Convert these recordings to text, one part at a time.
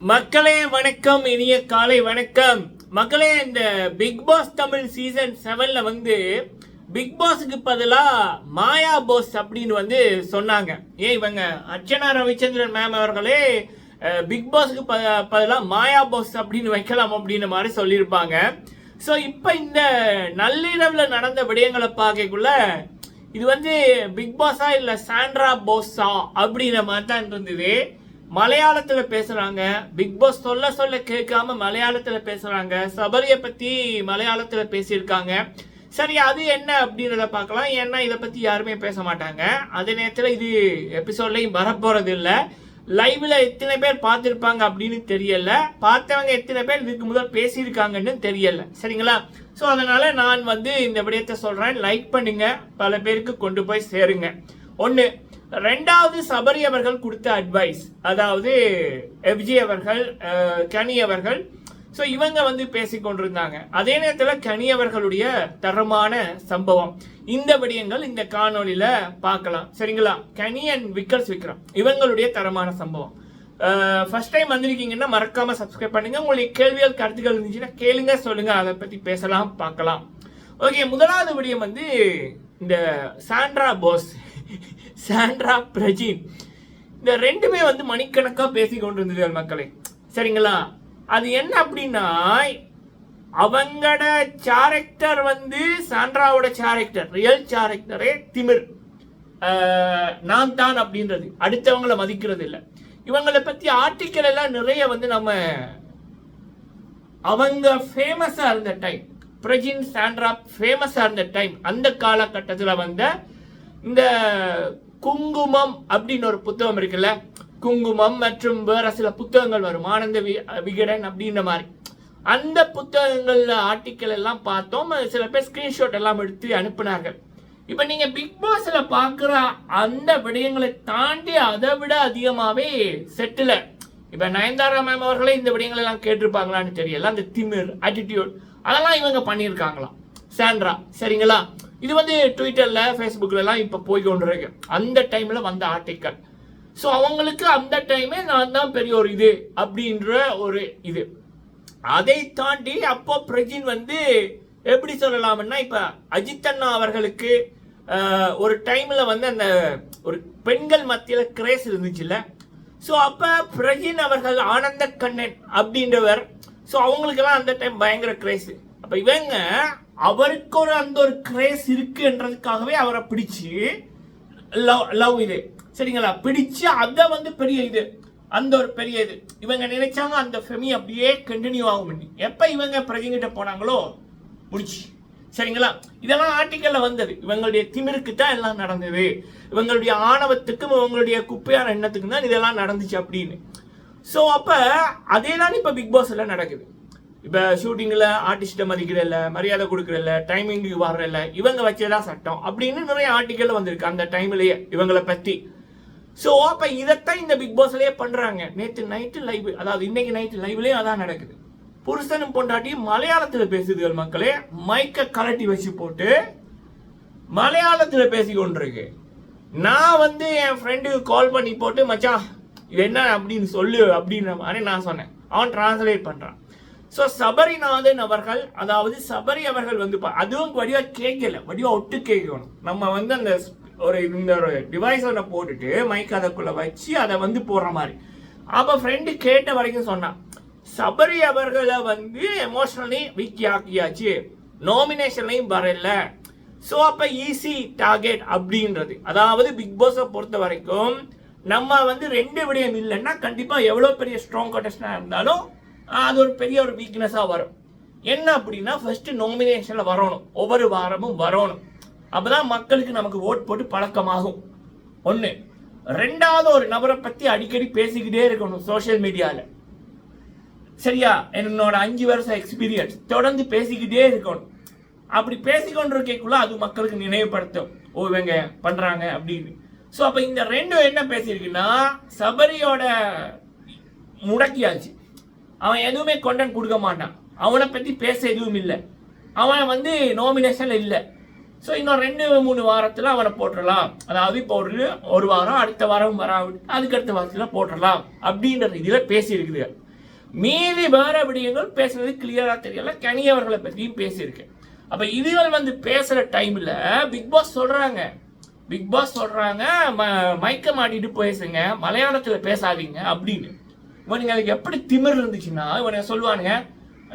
மக்களே வணக்கம். இனிய காலை வணக்கம். மக்களே இந்த பிக் பாஸ் தமிழ் சீசன் செவன்ல வந்து பிக் பாஸுக்கு பதிலாக மாயா போஸ் அப்படின்னு வந்து சொன்னாங்க. ஏன் இவங்க? அர்ச்சனா ரவிச்சந்திரன் மேம் அவர்களே பிக் பாஸுக்கு ப பதிலாக மாயா போஸ் அப்படின்னு வைக்கலாம் அப்படின்ற மாதிரி சொல்லியிருப்பாங்க. ஸோ இப்போ இந்த நள்ளிரவில் நடந்த விடயங்களை பார்க்கக்குள்ள இது வந்து பிக் பாஸா இல்லை சாண்ட்ரா போஸா அப்படின்ற மாதிரி தான் இருந்தது. மலையாளத்துல பேசுறாங்க. பிக் பாஸ் சொல்ல சொல்ல கேட்காம மலையாளத்துல பேசுறாங்க. சபரியை பத்தி மலையாளத்துல பேசியிருக்காங்க. சரி அது என்ன அப்படின்றத பார்க்கலாம். ஏன்னா இதை பத்தி யாருமே பேச மாட்டாங்க. அதே நேரத்தில் இது எபிசோட்லையும் வரப்போறது இல்லை லைவ்ல எத்தனை பேர் பார்த்துருப்பாங்க அப்படின்னு தெரியல. பார்த்தவங்க எத்தனை பேர் இதுக்கு முதல் பேசியிருக்காங்கன்னு தெரியல. சரிங்களா? ஸோ அதனால நான் வந்து இந்த விடயத்தை சொல்றேன். லைக் பண்ணுங்க. பல பேருக்கு கொண்டு போய் சேருங்க. ஒன்று ரெண்டாவது சபரி அவர்கள் கொடுத்த அட்வைஸ் அதாவது எஃப்ஜி அவர்கள் கனி அவர்கள் ஸோ இவங்க வந்து பேசிக்கொண்டிருந்தாங்க அதே நேரத்தில் கனி அவர்களுடைய தரமான சம்பவம். இந்த விடயங்கள் இந்த காணொலியில் பார்க்கலாம். சரிங்களா? கனி அண்ட் விக்கல்ஸ் விக்ரம் இவங்களுடைய தரமான சம்பவம். ஃபர்ஸ்ட் டைம் வந்திருக்கீங்கன்னா மறக்காமல் சப்ஸ்கிரைப் பண்ணுங்கள் உங்களுக்கு கேள்விகள் கருத்துக்கள் இருந்துச்சுன்னா கேளுங்க சொல்லுங்கள் அதை பற்றி பேசலாம் பார்க்கலாம். ஓகே முதலாவது விடயம் வந்து இந்த சாண்ட்ரா போஸ் சாண்ட்ரா பிரஜின். இந்த ரெண்டுமே வந்து மணிக்கணக்கா பேசி கொண்டிருந்தது மக்களே. சரிங்களா? அது என்ன அப்படின்னா அவங்களோட கேரக்டர் வந்து சாண்ட்ராவோட கேரக்டர் ரியல் கேரக்டரே திமிர். ஆஹ், நான் தான் அப்படின்றது. அடுத்தவங்கள மதிக்கிறது இல்லை. இவங்களை பத்தி ஆர்டிக்கல் எல்லாம் நிறைய வந்து நம்ம அவங்க ஃபேமஸாக இருந்த டைம் பிரஜின் சாண்ட்ரா ஃபேமஸாக இருந்த டைம் அந்த காலகட்டத்தில் வந்த இந்த குங்குமம் அப்படின்னு ஒரு புத்தகம் இருக்குல்ல? குங்குமம் மற்றும் வேற சில புத்தகங்கள் வரும். ஆனந்த வி- விகடன் அப்படின்ற மாதிரி. அந்த புத்தகங்கள்ல ஆர்டிக்கல் எல்லாம் பார்த்தோம். சில பேர் ஸ்கிரீன்ஷாட் எல்லாம் எடுத்து அனுப்புனார்கள். இப்போ நீங்க பிக் பாஸ்ல பார்க்குற அந்த விடயங்களை தாண்டி அதை விட அதிகமாவே செட்டில் இப்போ நயன்தாரா மேம் அவர்களே இந்த விடயங்கள் எல்லாம் கேட்டிருப்பாங்களான்னு தெரியல. அந்த திமிர் ஆட்டிடியூட் அதெல்லாம் இவங்க பண்ணியிருக்காங்களாம். சாண்ட்ரா சரிங்களா? இது வந்து ட்விட்டரில் ஃபேஸ்புக்கிலலாம் இப்போ போய் கொண்டிருக்கு. அந்த டைமில் வந்த ஆர்டிக்கல் ஸோ அவங்களுக்கு அந்த டைமே நான் தான் பெரிய ஒரு இது அப்படின்ற ஒரு இது. அதை தாண்டி அப்போ பிரஜின் வந்து எப்படி சொல்லலாம்னா இப்போ அஜித் அண்ணா அவர்களுக்கு ஒரு டைமில் வந்து அந்த ஒரு பெண்கள் மத்தியில் கிரேஸ் இருந்துச்சுல்ல. ஸோ அப்போ பிரஜின் அவர்கள் ஆனந்த கண்ணன் அப்படின்றவர். ஸோ அவங்களுக்கெல்லாம் அந்த டைம் பயங்கர கிரேஸு அப்போ இவங்க அவருக்கு ஒரு அந்த ஒரு கிரேஸ் இருக்குன்றதுக்காகவே அவரை பிடிச்சு லவ் லவ் இது. சரிங்களா? பிடிச்சு அதை வந்து பெரிய இது. அந்த ஒரு பெரிய இது. இவங்க நினைச்சாங்க அந்த ஃபெமி அப்படியே கண்டினியூ ஆகும் பண்ணி எப்போ இவங்க பிரஜங்கிட்ட போனாங்களோ முடிச்சு. சரிங்களா? இதெல்லாம் ஆர்டிக்கல்ல வந்தது. இவங்களுடைய திமிருக்கு தான் எல்லாம் நடந்தது. இவங்களுடைய ஆணவத்துக்கும் இவங்களுடைய குப்பையான எண்ணத்துக்கும் தான் இதெல்லாம் நடந்துச்சு அப்படின்னு. ஸோ அப்போ அதே தான் இப்போ பிக் பாஸ்ல நடக்குது. இப்போ ஷூட்டிங்கில் ஆர்டிஸ்ட்டை மதிக்கிறதில்ல மரியாதை கொடுக்குறதில்ல டைமிங்கு வர்றதில்ல இவங்க வச்சதா சட்டம் அப்படின்னு நிறைய ஆர்டிக்கல் வந்திருக்கு அந்த டைம்லேயே இவங்களை பற்றி ஸோ அப்போ இதைத்தான் இந்த பிக் பாஸ்லேயே பண்ணுறாங்க நேற்று நைட்டு லைவ் அதாவது இன்னைக்கு நைட்டு லைவ்லேயும் அதான் நடக்குது. புருஷனும் பொண்டாட்டியும் மலையாளத்தில் பேசுதுகள் மக்களே. மைக்கை கலட்டி வச்சு போட்டு மலையாளத்தில் பேசி கொண்டிருக்கு. நான் வந்து என் ஃப்ரெண்டுக்கு கால் பண்ணி போட்டு மச்சான் இது என்ன அப்படின்னு சொல்லு அப்படின்ற மாதிரி நான் சொன்னேன். அவன் டிரான்ஸ்லேட் பண்ணுறான் ஸோ சபரிநாதன் அவர்கள் அதாவது சபரி அவர்கள் வந்து அதுவும் வடிவா கேட்கல வடிவா ஒட்டு கேட்கணும். நம்ம வந்து அந்த ஒரு இந்த ஒரு டிவைஸ் ஒன்று போட்டுட்டு மைக் அதுக்குள்ள வச்சு அதை வந்து போடுற மாதிரி. அப்போ ஃப்ரெண்டு கேட்ட வரைக்கும் சொன்னான் சபரி அவர்களை வந்து எமோஷனலி வீக் ஆக்கியாச்சு நாமினேஷன்லையும் வரல. ஸோ அப்போ ஈஸி டார்கெட் அப்படின்றது. அதாவது பிக் பாஸை பொறுத்த வரைக்கும் நம்ம வந்து ரெண்டு விடயம் இல்லைன்னா கண்டிப்பாக எவ்வளோ பெரிய ஸ்ட்ராங் கண்டஸ்டாக இருந்தாலும் அது ஒரு பெரிய ஒரு வீக்னஸாக வரும். என்ன அப்படின்னா ஃபஸ்ட்டு நாமினேஷனில் வரணும். ஒவ்வொரு வாரமும் வரணும். அப்பதான் மக்களுக்கு நமக்கு ஓட் போட்டு பழக்கமாகும். ஒன்று ரெண்டாவது ஒரு நபரை பற்றி அடிக்கடி பேசிக்கிட்டே இருக்கணும் சோஷியல் மீடியாவில் சரியா? என்னோட அஞ்சு வருஷம் எக்ஸ்பீரியன்ஸ் தொடர்ந்து பேசிக்கிட்டே இருக்கணும். அப்படி பேசிக்கொண்டிருக்கக்குள்ள அது மக்களுக்கு நினைவுபடுத்தும். ஓ இவங்க பண்ணுறாங்க அப்படின்னு. ஸோ அப்போ இந்த ரெண்டும் என்ன பேசியிருக்குன்னா சபரியோட முடக்கியாச்சு. அவன் எதுவுமே கொண்டன் கொடுக்க மாட்டான். அவனை பற்றி பேச எதுவும் இல்லை. அவன் வந்து நோமினேஷன் இல்லை. ஸோ இன்னும் ரெண்டு மூணு வாரத்தில் அவனை போட்டுடலாம் அதாவது இப்போ ஒரு ஒரு வாரம் அடுத்த வாரம் வர அதுக்கு அடுத்த வாரத்தில் போட்டுடலாம் அப்படின்ற இதில் பேசியிருக்குது. மீதி வேற விடயங்கள் பேசுறது கிளியராக தெரியல. கனி அவர்களை பற்றியும் பேசியிருக்கேன் அப்போ இதுகள் வந்து பேசுகிற டைமில் பிக் பாஸ் சொல்கிறாங்க பிக் பாஸ் சொல்கிறாங்க ம- மயக்கம் ஆடிட்டு பேசுங்க மலையாளத்தில் பேசாதீங்க அப்படின்னு. இவனுங்களுக்கு எப்படி திமிர் இருந்துச்சுன்னா இவனுங்க சொல்லுவானுங்க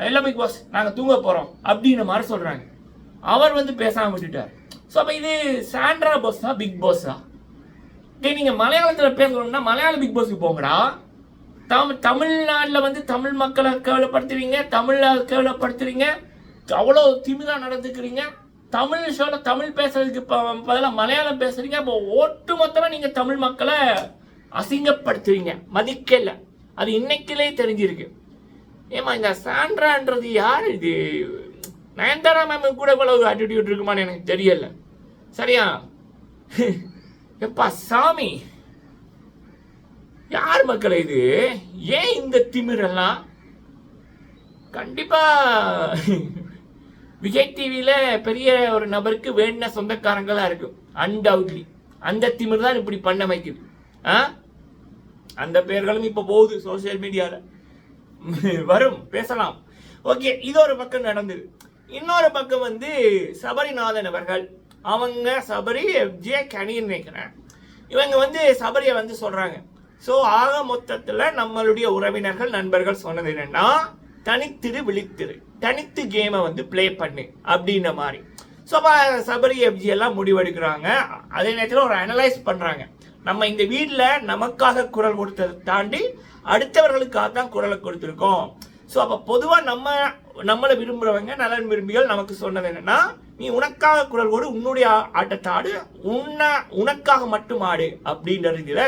இல்லை பிக் பாஸ் நாங்கள் தூங்க போகிறோம் அப்படின்ற மாதிரி சொல்கிறாங்க அவர் வந்து பேசாமல் விட்டுட்டார். ஸோ அப்போ இது சாண்ட்ரா பாஸ் தான் பிக் பாஸா டேய் நீங்கள் மலையாளத்தில் பேசணும்னா மலையாள பிக் பாஸ்க்கு போங்கடா. தமிழ் தமிழ்நாட்டில் வந்து தமிழ் மக்களை கேவலப்படுத்துறீங்க தமிழை கேவலப்படுத்துறீங்க அவ்வளோ திமிராக நடந்துக்கிறீங்க. தமிழ் ஷோவில் தமிழ் பேசுறதுக்கு பதிலாக மலையாளம் பேசுறீங்க அப்போ ஒட்டு மொத்தமாக நீங்கள் தமிழ் மக்களை அசிங்கப்படுத்துறீங்க. மதிக்கலை. அது இன்னைக்கிலே தெரிஞ்சிருக்கு. ஏமா இந்த சாண்ட்ரான்றது யார்? இது நயன்தாரா மேம் கூட இவ்வளவு ஆட்டிடியூட் இருக்குமான்னு எனக்கு தெரியல. சரியா? எப்பா சாமி. யார் மக்கள் இது? ஏன் இந்த திமிரெல்லாம்? கண்டிப்பா விஜய் டிவியில பெரிய ஒரு நபருக்கு வேண்டின சொந்தக்காரங்களா இருக்கும் அன்டவுட்லி அந்த திமிர் தான் இப்படி பண்ண வைக்குது ஆ? அந்த பெயர்களும் இப்போ போகுது சோசியல் மீடியாவில் வரும் பேசலாம். ஓகே இது ஒரு பக்கம் நடந்தது. இன்னொரு பக்கம் வந்து சபரிநாதன் அவர்கள் அவங்க சபரி ஜே கனின்னு நினைக்கிறேன். இவங்க வந்து சபரியை வந்து சொல்கிறாங்க ஸோ ஆக மொத்தத்தில் நம்மளுடைய உறவினர்கள் நண்பர்கள் சொன்னது என்னன்னா தனித்திரு விழித்திரு. தனித்து கேமை வந்து ப்ளே பண்ணு அப்படின்ற மாதிரி. ஸோ சபரி எஃப்ஜி எல்லாம் முடிவெடுக்கிறாங்க. அதே நேரத்தில் ஒரு அனலைஸ் பண்ணுறாங்க நம்ம இந்த வீட்டில் நமக்காக குரல் கொடுத்ததை தாண்டி அடுத்தவர்களுக்காக தான் குரலை கொடுத்துருக்கோம். ஸோ அப்போ பொதுவாக நம்ம நம்மளை விரும்புகிறவங்க நலன் விரும்பிகள் நமக்கு சொன்னது என்னன்னா நீ உனக்காக குரல் கொடு உன்னுடைய ஆட்டத்தை ஆடு உன்னை உனக்காக மட்டும் ஆடு அப்படின்றதுல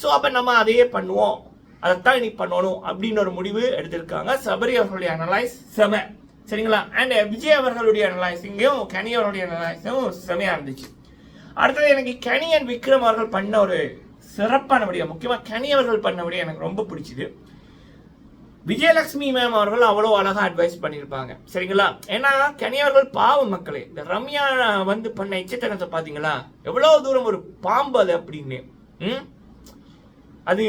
ஸோ அப்போ நம்ம அதையே பண்ணுவோம். அதைத்தான் நீ பண்ணணும் அப்படின்னு ஒரு முடிவு எடுத்திருக்காங்க. சபரி அவர்களுடைய அனலைஸ் செம. சரிங்களா? அண்ட் விஜய் அவர்களுடைய அனலைஸிங்கும் கனி அவர்களுடைய அனலைஸும் செமையாக இருந்துச்சு. அடுத்தது எனக்கு கனி அண்ட் விக்ரம் அவர்கள் பண்ண ஒரு சிறப்பான விடியம் முக்கியமாக கனி அவர்கள் பண்ண விடியம் எனக்கு ரொம்ப பிடிச்சிது. விஜயலட்சுமி மேம் அவர்கள் அவ்வளோ அழகாக அட்வைஸ் பண்ணியிருப்பாங்க. சரிங்களா? ஏன்னா கனியவர்கள் பாவ மக்களே. இந்த ரம்யா வந்து பண்ண எச்சத்தனத்தை பார்த்தீங்களா எவ்வளோ தூரம் ஒரு பாம்பு அது அப்படின்னு. ம்? அது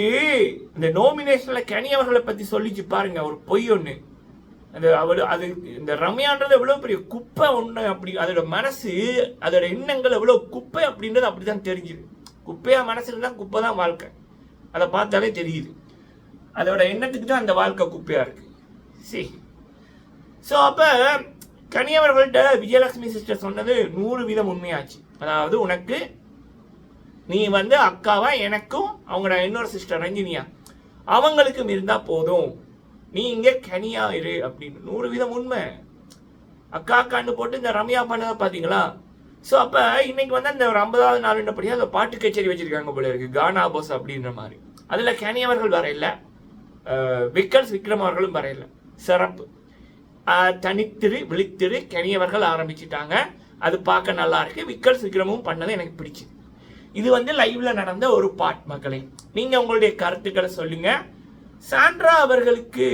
இந்த நோமினேஷனில் கனியவர்களை பற்றி சொல்லிச்சு பாருங்க. ஒரு பொய் ஒன்று அது அவரு அது இந்த ரம்யான்றது எவ்வளோ பெரிய குப்பை ஒன்று அப்படி அதோட மனசு அதோட எண்ணங்கள் எவ்வளோ குப்பை அப்படின்றது அப்படி தான் தெரிஞ்சுது. குப்பையாக மனசு இருந்தால் குப்பை தான் வாழ்க்கை. அதை பார்த்தாலே தெரியுது. அதோட எண்ணத்துக்கு தான் அந்த வாழ்க்கை குப்பையாக இருக்குது சரி. ஸோ அப்போ கனியவர்கள்ட்ட விஜயலட்சுமி சிஸ்டர் சொன்னது நூறு வீதம் உண்மையாச்சு. அதாவது உனக்கு நீ வந்து அக்காவா எனக்கும் அவங்களோட இன்னொரு சிஸ்டர் ரஞ்சினியா. அவங்களுக்கும் இருந்தால் போதும். நீ இங்கே கனியா இரு அப்படின்னு. நூறு வீதம் உண்மை. அக்கா அக்கான்னு போட்டு இந்த ரம்யா பண்ணதை பார்த்தீங்களா? ஸோ அப்போ இன்னைக்கு வந்து அந்த ஒரு ஐம்பதாவது நாளுன்றபடியாக அந்த பாட்டு கச்சேரி வச்சிருக்காங்க போல இருக்கு. கானா போஸ் அப்படின்ற மாதிரி. அதில் கனி அவர்கள் வர இல்லை. விக்கல்ஸ் விக்ரம் அவர்களும் வர இல்லை. சிறப்பு. தனித்திரு விழித்திரு கனியவர்கள் ஆரம்பிச்சிட்டாங்க. அது பார்க்க நல்லா இருக்கு. விக்கல்ஸ் விக்ரமும் பண்ணது எனக்கு பிடிச்சது இது வந்து லைவ்ல நடந்த ஒரு பாட் மக்களே. நீங்க உங்களுடைய கருத்துக்களை சொல்லுங்கள் சாண்ட்ரா அவர்களுக்கு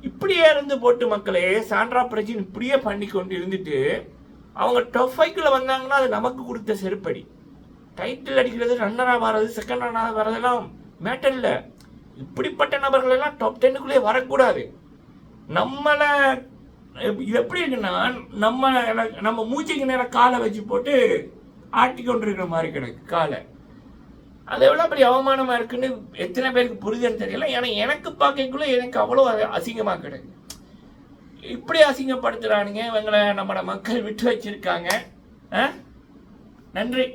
இப்படியே இருந்து போட்டு மக்களே சாண்ட்ரா பிரஜின் இப்படியே பண்ணி கொண்டு இருந்துட்டு அவங்க டாப் ஃபைவ்க்குள்ள வந்தாங்கன்னா அது நமக்கு கொடுத்த செருப்படி. டைட்டில் அடிக்கிறது ரன்னராக வர்றது செகண்ட் ரன்னராக வர்றதெல்லாம் மேட்டர் இல்லை. இப்படிப்பட்ட நபர்கள் எல்லாம் டாப் டென்னுக்குள்ளே வரக்கூடாது. நம்மளை இது எப்படி இருக்குன்னா நம்ம நம்ம மூச்சுக்கு நேரம் காலை வச்சு போட்டு ஆட்டி கொண்டு இருக்கிற மாதிரி கிடக்கு காலை. அது எவ்வளோ அப்படி அவமானமாக இருக்குன்னு எத்தனை பேருக்கு புரிதுன்னு தெரியல. ஏன்னா எனக்கு பார்க்கக்குள்ள எனக்கு அவ்வளோ அசிங்கமாக கிடையாது இப்படி அசிங்கப்படுத்துகிறானுங்க இவங்களை நம்மளோட மக்கள் விட்டு வச்சுருக்காங்க. ஆ? நன்றி.